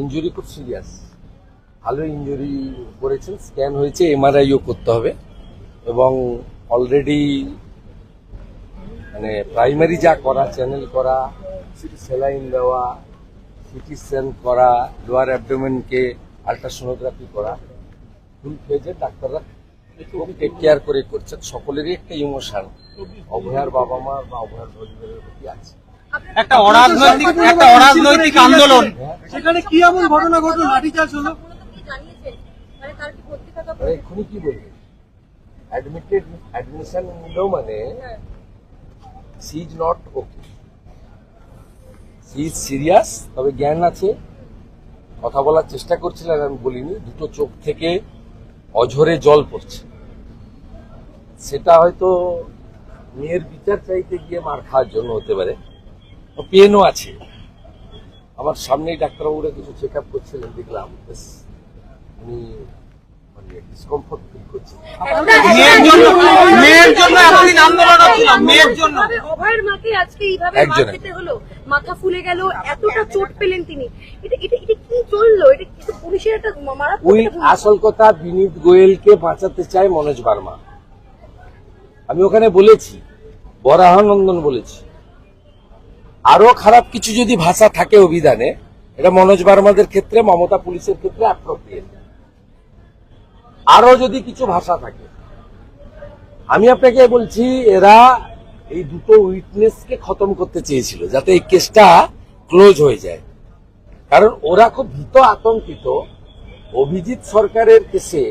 Injury খুব serious. ভালো injury করেছেন, স্ক্যান হয়েছে, এমআরআইও করতে হবে। এবং অলরেডি মানে প্রাইমারি যা করা, চ্যানেল করা সেলাইন দেওয়া, সিটি স্ক্যান করা, লোয়ার অ্যাবডোমেনকে আলট্রাসোনোগ্রাফি করা, ফুল ফেজে ডাক্তাররা খুব টেক কেয়ার করে করছেন। সকলেরই একটা ইমোশন, অভয়ার বাবা মা বা অভয়ার পরিবারের প্রতি আছে। একটা অরাজনৈতিক একটা অরাজনৈতিক আন্দোলন। সেখানে কি এমন ঘটনা ঘটলো? লাঠিচার্জ হলো? এক্ষুনি কি বলবে? অ্যাডমিটেড অ্যাডমিশন নিল মানে she is not okay she is serious তবে জ্ঞান আছে। কথা বলার চেষ্টা করছিলেন আমি বলিনি দুটো চোখ থেকে অঝরে জল পড়ছে। সেটা হয়তো মেয়ের বিচার চাইতে গিয়ে মার খাওয়ার জন্য হতে পারে। পেনও আছে। আমার সামনেই ডাক্তারবাবুরা কিছু চেক আপ করছিলেন দেখলাম বেশ উনি মানে ডিসকমফোর্ট ফিল করছেন। মেয়ের জন্য এতদিন আন্দোলন হচ্ছিল মেয়ের জন্য। অভয়ের মাকে আজকে এইভাবে মার খেতে হলো মাথা ফুলে গেল এতটা চোট পেলেন তিনি। এটা এটা এটা কি চলল? এটা কি পুলিশের একটা ওই আসল কথা বিনীত গোয়েলকে বাঁচাতে চায় মনোজ বার্মা। আমি ওখানে বলেছি বরাহানন্দন বলেছি। আরও খারাপ কিছু যদি ভাষা থাকে অভিধানে, এটা মনোজ বার্মাদের ক্ষেত্রে, মমতা পুলিশের ক্ষেত্রে আরও যদি কিছু ভাষা থাকে, আমি আপনাকে বলছি, এরা এই দুটো উইটনেসকে খতম করতে চেয়েছিল, যাতে এই কেসটা ক্লোজ হয়ে যায়। কারণ ওরা খুব ভীত আতঙ্কিত, অভিজিৎ সরকারের কেসে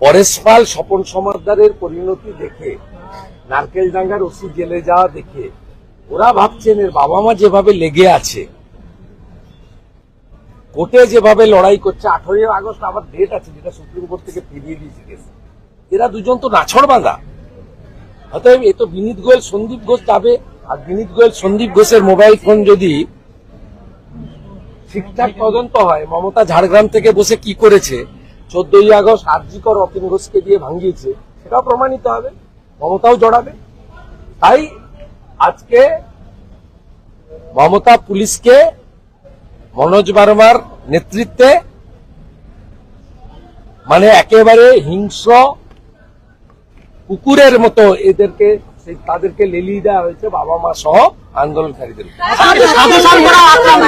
পরেশ পাল, স্বপন সমাদারের পরিণতি দেখে, নারকেল ডাঙ্গার ওসি জেলে যাওয়া দেখে ওরা ভাবছেন এর বাবা মা যেভাবে লেগে আছে, কোর্টে যেভাবে লড়াই করছে, আঠারোই আগস্ট আবার ডেট আছে যেটা সুপ্রিম কোর্ট থেকে ফিরিয়ে দিয়েছে কেস এরা দুজন তো নাছড় বাঁধা। অতএব এ তো বিনীত গোয়েল, সন্দীপ ঘোষ যাবে, আর বিনীত গোয়েল, সন্দীপ ঘোষের মোবাইল ফোন যদি ঠিকঠাক তদন্ত হয়, মমতা ঝাড়গ্রাম থেকে বসে কি করেছে, চোদ্দই আগস্ট আরজিকর অতীন ঘোষকে দিয়ে ভাঙিয়েছে, সেটাও প্রমাণিত হবে, মমতাও জড়াবে। তাই আজকে মমতা পুলিশকে মনোজ বার্মার নেতৃত্বে মানে একেবারে হিংস্র কুকুরের মতো এদেরকে সেই তাদেরকে লেলিয়ে দেওয়া হয়েছে বাবা মা সহ আন্দোলনকারীদের সাধু সন্তরা আক্রান্ত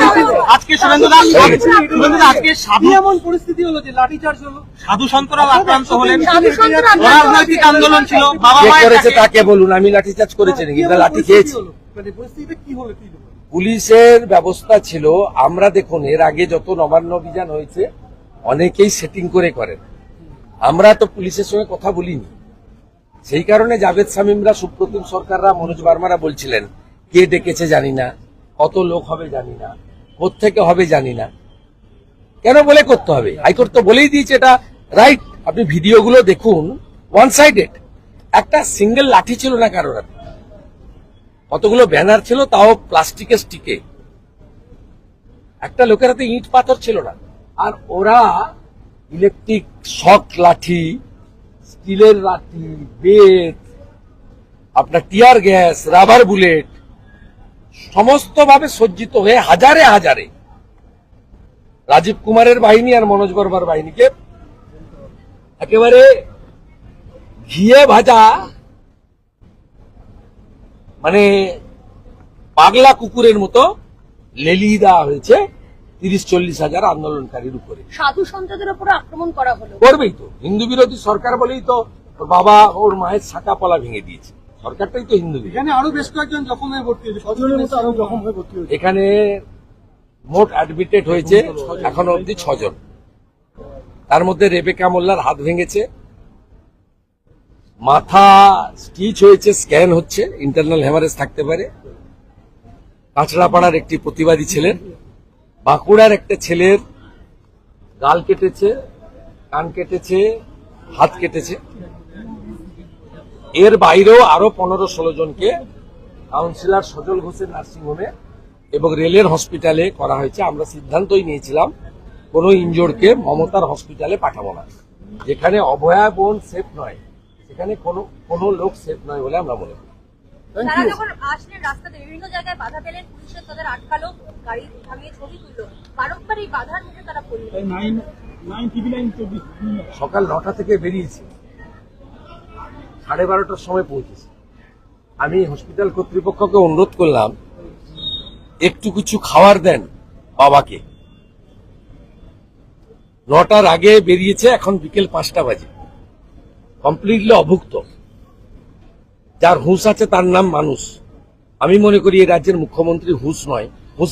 আজকে সুরেন্দ্র দাস সুরেন্দ্র দাস আজকে সাধু এমন পরিস্থিতি হলো যে লাঠিচার্জ হলো? সাধু সন্তরাও আক্রান্ত হলেন। সাধু সন্তরা আক্রান্ত অরাজনৈতিক আন্দোলন ছিল বাবা করেছে তাকে বলুন আমি লাঠিচার্জ করেছি নাকি? লাঠি খেয়েছি। মানে পরিস্থিতিটা কি হলো কি পুলিশের ব্যবস্থা ছিল আমরা দেখুন এর আগে যত নবান্ন অভিযান হয়েছে অনেকেই সেটিং করে করেন। আমরা তো পুলিশের সঙ্গে কথা বলিনি। সেই কারণে জাভেদ শামীমরা, সুপ্রতিম সরকাররা, মনোজ বার্মারা বলছিলেন, কে ডেকেছে জানি না, কত লোক হবে জানি না থেকে হবে জানি না। কেন বলে করতে হবে? হাইকোর্ট তো বলেই দিয়েছে এটা, রাইট? আপনি ভিডিওগুলো দেখুন ওয়ান সাইডেড একটা সিঙ্গেল লাঠি ছিল না কারোর কতগুলো ব্যানার ছিল, তাও প্লাস্টিকের স্টিকে। একটা লোকের হাতে ইট পাথর ছিল না। আর ওরা ইলেকট্রিক শক লাঠি স্টিলের লাঠি বেত, আপনার টিয়ার গ্যাস, রাবার বুলেট সমস্ত ভাবে সজ্জিত হয়ে হাজারে হাজারে রাজীব কুমারের বাহিনী আর মনোজ বর্মার বাহিনীকে একেবারে ঘিয়ে ভাজা মানে পাগলা কুকুরের মতো লেলিয়ে দেওয়া হয়েছে। তিরিশ চল্লিশ হাজার আন্দোলনকারীর উপরে। সাধু সন্তদের উপরে আক্রমণ করা হলো। করবেই তো। হিন্দু বিরোধী সরকার বলেই তো ওর বাবা ওর মায়ের শাখা পলা ভেঙে দিয়েছে। সরকারটাই তো হিন্দু এখানে আরও বেশ কয়েকজন জখম হয়ে ভর্তি হয়েছে আরও জখম হয়ে ভর্তি হয়েছে। এখানে মোট অ্যাডমিটেড হয়েছে এখনও অবধি ছজন। তার মধ্যে রেবেকা মোল্লার হাত ভেঙেছে। মাথা স্টিচ হয়েছে স্ক্যান হচ্ছে ইন্টারনাল হ্যামারেজ থাকতে পারে। কাঁচড়াপাড়ার একটি প্রতিবাদী ছিলেন। বাঁকুড়ার একটা ছেলের গাল কেটেছে কান কেটেছে হাত কেটেছে। এর বাইরেও আরও পনেরো ষোলো জনকে কাউন্সিলর সজল ঘোষের নার্সিংহোমে এবং রেলের হসপিটালে করা হয়েছে। আমরা সিদ্ধান্তই নিয়েছিলাম কোনো ইনজোরকে মমতার হসপিটালে পাঠাবো না। যেখানে অভয়া বোন সেফ নয় সেখানে কোনো কোনো লোক সেফ নয় বলে আমরা মনে করি। তারা যখন আসলেন রাস্তাতে বিভিন্ন জায়গায় বাধা পেলেন পুলিশের তাদের আটকালো। গাড়ি থামিয়ে ছবি তুললো। বারংবার এই বাধার মুখে তারা পড়লেন তাই নাইন নাইন টিভি নাইন চব্বিশ সকাল নটা থেকে বেরিয়েছি। সাড়ে বারোটার সময় পৌঁছেছি। আমি হসপিটাল কর্তৃপক্ষকে অনুরোধ করলাম একটু কিছু খাবার দেন বাবাকে। নটার আগে বেরিয়েছে এখন বিকেল পাঁচটা বাজে। কমপ্লিটলি অভুক্ত। যার হুঁশ আছে তার নাম মানুষ। আমি মনে করি এই রাজ্যের মুখ্যমন্ত্রী হুঁশ নয়। হুঁশ